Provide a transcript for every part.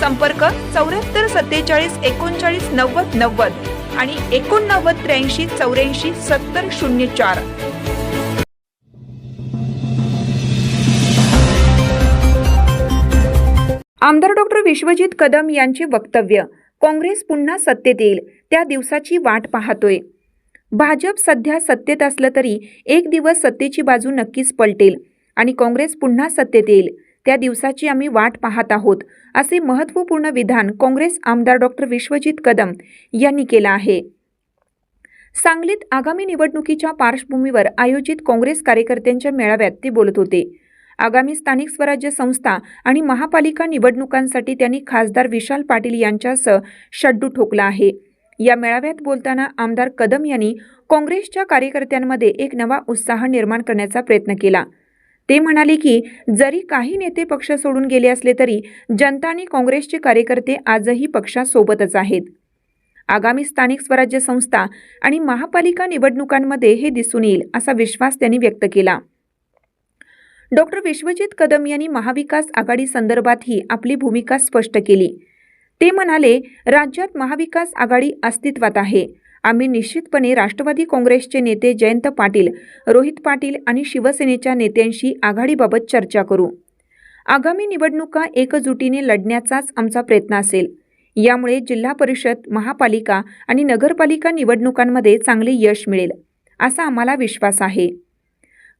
संपर्क चौऱ्याहत्तर सत्तेचाळीस एकोणचाळीस नव्वद नव्वद आणि एकोणनव्वद त्र्याऐंशी चौऱ्याऐंशी सत्तर शून्य चार. आमदार डॉक्टर विश्वजित कदम यांचे वक्तव्य काँग्रेस पुन्हा सत्तेत येईल त्या दिवसाची वाट पाहतोय. भाजप सध्या सत्तेत असलं तरी एक दिवस सत्तेची बाजू नक्कीच पलटेल आणि काँग्रेस पुन्हा सत्तेत येईल. त्या दिवसाची आम्ही वाट पाहत आहोत असे महत्त्वपूर्ण विधान काँग्रेस आमदार डॉक्टर विश्वजित कदम यांनी केलं आहे. सांगलीत आगामी निवडणुकीच्या पार्श्वभूमीवर आयोजित काँग्रेस कार्यकर्त्यांच्या मेळाव्यात ते बोलत होते. आगामी स्थानिक स्वराज्य संस्था आणि महापालिका निवडणुकांसाठी त्यांनी खासदार विशाल पाटील यांच्यासह शड्डू ठोकला आहे. या मेळाव्यात बोलताना आमदार कदम यांनी काँग्रेसच्या कार्यकर्त्यांमध्ये एक नवा उत्साह निर्माण करण्याचा प्रयत्न केला. ते म्हणाले की जरी काही नेते पक्ष सोडून गेले असले तरी जनता आणि काँग्रेसचे कार्यकर्ते आजही पक्षासोबतच आहेत. आगामी स्थानिक स्वराज्य संस्था आणि महापालिका निवडणुकांमध्ये हे दिसून येईल असा विश्वास त्यांनी व्यक्त केला. डॉक्टर विश्वजित कदम यांनी महाविकास आघाडी संदर्भातही आपली भूमिका स्पष्ट केली. ते म्हणाले राज्यात महाविकास आघाडी अस्तित्वात आहे. आम्ही निश्चितपणे राष्ट्रवादी काँग्रेसचे नेते जयंत पाटील रोहित पाटील आणि शिवसेनेच्या नेत्यांशी आघाडीबाबत चर्चा करू. आगामी निवडणुका एकजुटीने लढण्याचाच आमचा प्रयत्न असेल. यामुळे जिल्हा परिषद महापालिका आणि नगरपालिका निवडणुकांमध्ये चांगले यश मिळेल असा आम्हाला विश्वास आहे.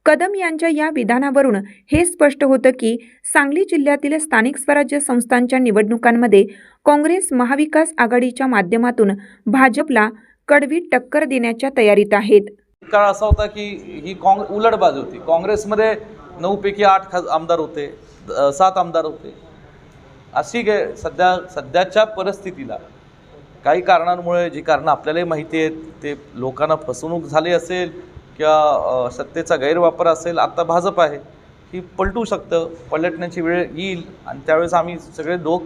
कदम यांच्या या विधानावरून हे स्पष्ट होतं की सांगली जिल्ह्यातील स्थानिक स्वराज्य संस्थांच्या निवडणुकांमध्ये काँग्रेस महाविकास आघाडीच्या माध्यमातून भाजपला कडवी टक्कर देण्याच्या तयारीत आहेत. काळ असा होता की ही काँग उलट बाजू होती. काँग्रेसमध्ये नऊपैकी आठ खास आमदार होते सात आमदार होते. अशी गे सध्या सध्याच्या परिस्थितीला काही कारणांमुळे जी कारणं आपल्यालाही माहिती आहेत ते लोकांना फसवणूक झाली असेल किंवा सत्तेचा गैरवापर असेल आता भाजप आहे. ही पलटू शकतं पलटण्याची वेळ येईल आणि त्यावेळेस आम्ही सगळे लोक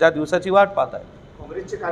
त्या दिवसाची वाट पाहत आहे.